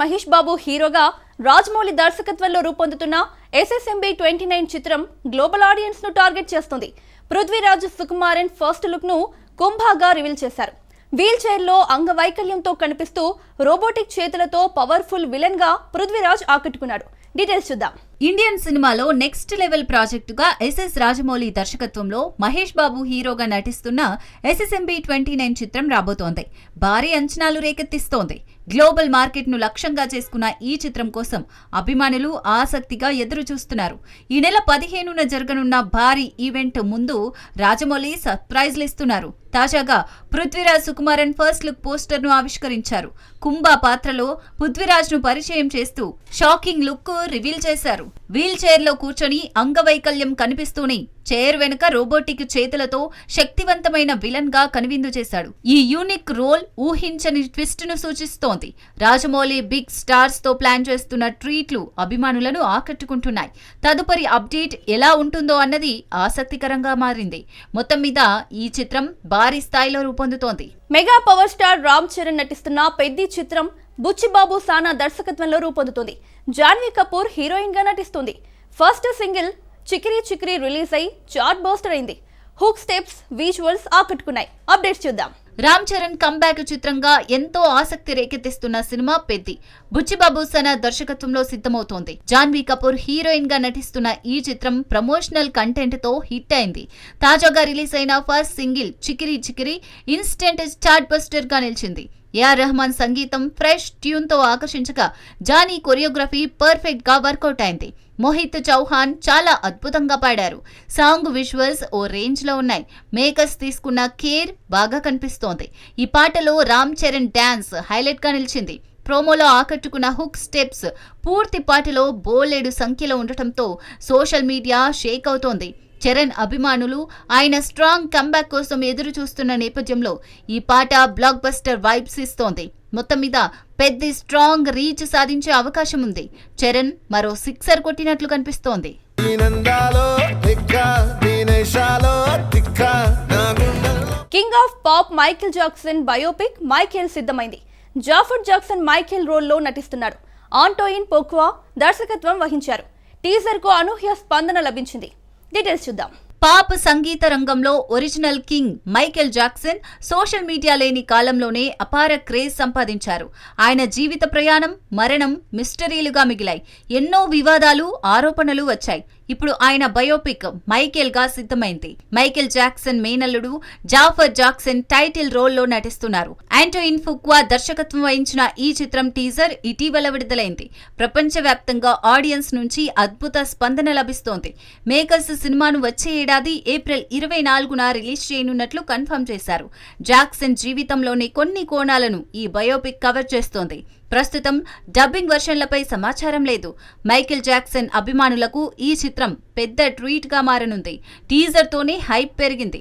మహేష్ బాబు హీరోగా రాజమౌళి దర్శకత్వంలో రూపొందుతున్న ఎస్ఎస్ఎంబి ట్వంటీ నైన్ చిత్రం గ్లోబల్ ఆడియన్స్ను టార్గెట్ చేస్తుంది. పృథ్వీరాజ్ సుకుమారన్ ఫస్ట్ లుక్ను కుంభాగా రివీల్ చేశారు. వీల్ చైర్లో అంగవైకల్యంతో కనిపిస్తూ రోబోటిక్ చేతులతో పవర్ఫుల్ విలన్గా పృథ్వీరాజ్ ఆకట్టుకున్నాడు. డీటెయిల్స్ చూద్దాం. ఇండియన్ సినిమాలో నెక్స్ట్ లెవెల్ ప్రాజెక్టుగా ఎస్ఎస్ రాజమౌళి దర్శకత్వంలో మహేష్ బాబు హీరోగా నటిస్తున్న ఎస్ఎస్ఎంబి ట్వంటీ నైన్ చిత్రం రాబోతోంది. భారీ అంచనాలు రేకెత్తిస్తోంది. గ్లోబల్ మార్కెట్ను లక్ష్యంగా చేసుకున్న ఈ చిత్రం కోసం అభిమానులు ఆసక్తిగా ఎదురు చూస్తున్నారు ఈ నెల పదిహేనున జరగనున్న భారీ ఈవెంట్ ముందు రాజమౌళి సర్ప్రైజ్లు ఇస్తున్నారు. తాజాగా పృథ్వీరాజ్ సుకుమారన్ ఫస్ట్ లుక్ పోస్టర్ను ఆవిష్కరించారు. కుంభ పాత్రలో పృథ్వీరాజ్ను పరిచయం చేస్తూ షాకింగ్ లుక్ రివీల్ చేశారు. వీల్ చైర్లో కూర్చొని అంగవైకల్యం కనిపిస్తూనే చైర్ వెనుక రోబోటిక్ చేతులతో శక్తివంతమైన విలన్గా కనువిందు చేశాడు. ఈ యూనిక్ రోల్ ఊహించని ట్విస్ట్ను సూచిస్తోంది. రాజమౌళి బిగ్ స్టార్స్తో ప్లాన్ చేస్తున్న ట్రీట్లు అభిమానులను ఆకట్టుకుంటున్నాయి. తదుపరి అప్డేట్ ఎలా ఉంటుందో అన్నది ఆసక్తికరంగా మారింది. మొత్తం మీద ఈ చిత్రం భారీ స్థాయిలో రూపొందుతోంది. Mega power star Ram Charan నటిస్తున్న పెద్ద చిత్రం బుచ్చిబాబు సానా దర్శకత్వంలో రూపొందుతుంది. జాన్వీ కపూర్ హీరోయిన్గా నటిస్తుంది. First single Chikiri Chikiri release అయి చార్ట్ బోస్టర్ అయింది. హుక్ స్టెప్స్ విజువల్స్ ఆకట్టుకున్నాయి. అప్డేట్స్ చూద్దాం. రామ్ చరణ్ కంబ్యాక్ చిత్రంగా ఎంతో ఆసక్తి రేకెత్తిస్తున్న సినిమా పెద్ది. బుచ్చిబాబు సన దర్శకత్వంలో సిద్ధమవుతోంది. జాన్వీ కపూర్ హీరోయిన్గా నటిస్తున్న ఈ చిత్రం ప్రమోషనల్ కంటెంట్తో హిట్ అయింది. తాజాగా రిలీజ్ అయిన first single Chikiri Chikiri instant chart బస్టర్గా నిలిచింది. ఏఆర్ రెహమాన్ సంగీతం ఫ్రెష్ ట్యూన్తో ఆకర్షించగా జానీ కొరియోగ్రఫీ పర్ఫెక్ట్గా వర్కౌట్ అయింది. మోహిత్ చౌహాన్ చాలా అద్భుతంగా పాడారు. సాంగ్ విజువల్స్ ఓ రేంజ్లో ఉన్నాయి. మేకర్స్ తీసుకున్న కేర్ బాగా కనిపిస్తోంది. ఈ పాటలో రామ్ చరణ్ డాన్స్ హైలైట్గా నిలిచింది. ప్రోమోలో ఆకట్టుకున్న హుక్ స్టెప్స్ పూర్తి పాటలో బోలెడు సంఖ్యలో ఉండటంతో సోషల్ మీడియా షేక్ అవుతోంది. చరణ్ అభిమానులు ఆయన స్ట్రాంగ్ కంబ్యాక్ కోసం ఎదురు చూస్తున్న నేపథ్యంలో ఈ పాట బ్లాక్ బస్టర్ వైబ్స్ ఇస్తోంది. మొత్తం మీద పెద్ద స్ట్రాంగ్ రీచ్ సాధించే అవకాశం ఉంది. చరణ్ మరో సిక్సర్ కొట్టినట్లు కనిపిస్తోంది. King of pop Michael Jackson biopic Michael సిద్ధమైంది. జాఫర్ జాక్సన్ మైకేల్ రోల్లో నటిస్తున్నాడు. ఆంటోయిన్ పోక్వా దర్శకత్వం వహించారు. టీజర్కు అనూహ్య స్పందన లభించింది. డీటెయిల్స్ చూద్దాం. పాప్ సంగీత రంగంలో original king Michael Jackson social media లేని కాలంలోనే అపార క్రేజ్ సంపాదించారు. ఆయన జీవిత ప్రయాణం మరణం మిస్టరీలుగా మిగిలాయి. ఎన్నో వివాదాలు ఆరోపణలు వచ్చాయి. ఇప్పుడు ఆయన బయోపిక్ మైకేల్గా సిద్ధమైంది. మైకేల్ జాక్సన్ మేనల్లుడు జాఫర్ జాక్సన్ టైటిల్ రోల్లో నటిస్తున్నారు. ఆంటోయిన్ ఫుక్వా దర్శకత్వం వహించిన ఈ చిత్రం టీజర్ ఇటీవల విడుదలైంది. ప్రపంచవ్యాప్తంగా ఆడియన్స్ నుంచి అద్భుత స్పందన లభిస్తోంది. మేకర్స్ సినిమాను వచ్చే ఏడాది ఏప్రిల్ ఇరవై నాలుగున రిలీజ్ చేయనున్నట్లు కన్ఫర్మ్ చేశారు. జాక్సన్ జీవితంలోని కొన్ని కోణాలను ఈ బయోపిక్ కవర్ చేస్తోంది. ప్రస్తుతం డబ్బింగ్ వర్షన్లపై సమాచారం లేదు. మైకేల్ జాక్సన్ అభిమానులకు ఈ చిత్రం పెద్ద ట్వీట్గా మారనుంది టీజర్తోనే హైప్ పెరిగింది.